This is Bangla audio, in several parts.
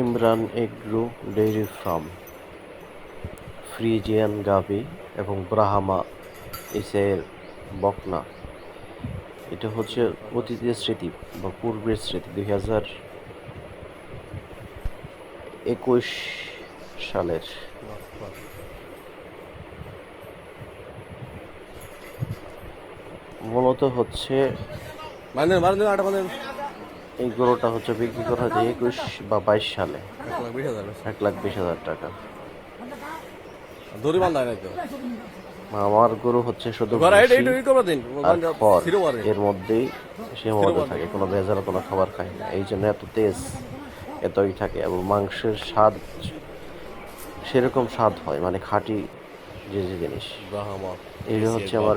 Imran agro dairy farm, Friesian গাভি এবং ব্রাহামা ইসের বকনা। এটা হচ্ছে অতীতের স্মৃতি বা পূর্বের স্মৃতি। দুই হাজার একুশ সালের মূলত হচ্ছে বান্ধেন এই গরুটা হচ্ছে বিক্রি করা হয়েছে একুশ বা বাইশ সালে। এক লাখ বিশ হাজার টাকা। দড়ি বান্ধায় নাই তো? আমার গরু হচ্ছে শুধু এর মধ্যেই সীমাবদ্ধ থাকে কোনো ভেজাল কোনো খাবার খায় না। এই জন্য এত তেজ এতই থাকে এবং মাংসের স্বাদ সেরকম স্বাদ হয় মানে খাঁটি যে যে জিনিস। এই হচ্ছে আমার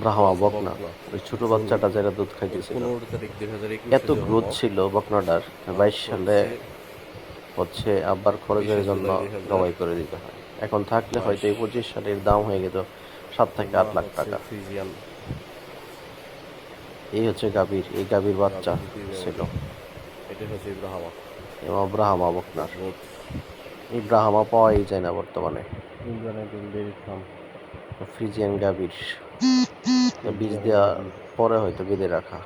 ব্রাহ্মা বকনা ওই ছোট বাচ্চাটা যেটা দুধ খাইতেছিল। এত গ্রোথ ছিল বকনাটার বাইশ সালে হচ্ছে আব্বার খরচের জন্য জবাই করে দিতে হয়। এখন থাকলে হয়তো এই পঁচিশ সালের দাম হয়ে যেত সাত থেকে আট লাখ টাকা। এই হচ্ছে গাভীর এই গাভীর বাচ্চা ছিল। হচ্ছে এবং ব্রাহ্মা বকনার। এই ব্রাহ্মা পাওয়াই যায় না বর্তমানে। ফ্রিজিয়ান গাভীর বীজ পরে হয়তো বেঁধে রাখা।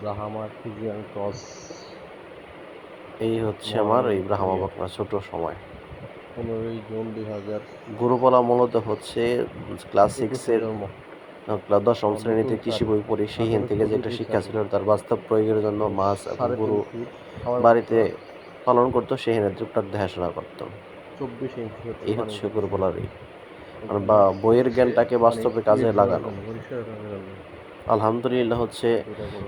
ব্রাহ্মা ফ্রিজিয়ান ক্রস এই হচ্ছে আমার এই ব্রাহ্মা বকনা ছোট সময়। পনেরোই জুন দুই হাজার গরুপালা মূলত হচ্ছে ক্লাস সিক্সের দশম শ্রেণীতে কৃষি বই পড়ি। সেইখান থেকে যে একটা শিক্ষা ছিল তার বাস্তব প্রয়োগের জন্য মাছ গরু বাড়িতে পালন করতো। সেখানে টুকটাক দেখাশোনা করতো। এই হচ্ছে গরুপালারই মানে বা বইয়ের জ্ঞানটাকে বাস্তবে কাজে লাগানো। আলহামদুলিল্লাহ হচ্ছে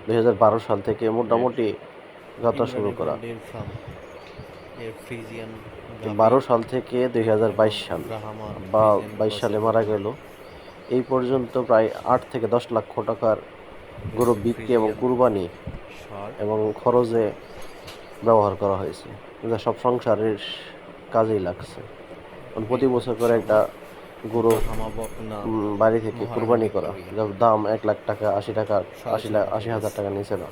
দুই হাজার বারো সাল থেকে মোটামুটি যাত্রা শুরু করা। বারো সাল থেকে দুই হাজার বাইশ সাল বা বাইশ সালে মারা গেল। এই পর্যন্ত প্রায় আট থেকে দশ লক্ষ টাকার গরু বিক্রি এবং কুরবানি এবং খরচে ব্যবহার করা হয়েছে। যা সব সংসারের কাজেই লাগছে। প্রতি বছর করে একটা গরু বাড়ি থেকে কুরবানি করা। যার দাম এক লাখ টাকা আশি টাকা আশি লাখ আশি হাজার টাকা নিচে না।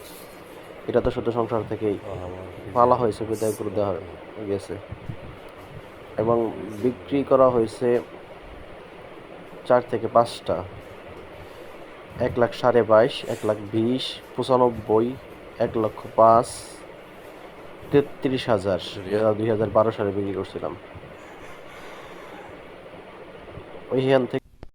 এটা তো শুধু সংসার থেকেই পালা হয়েছে বিদায় করে দেওয়া গেছে। এবং বিক্রি করা হয়েছে চার থেকে পাঁচটা। এক লাখ সাড়ে বাইশ এক লাখ বিশ পঁচানব্বই এক লক্ষ পাঁচ তেত্রিশ হাজার। দুই হাজার বারো সালে বিক্রি করছিলাম। ওইখান থেকে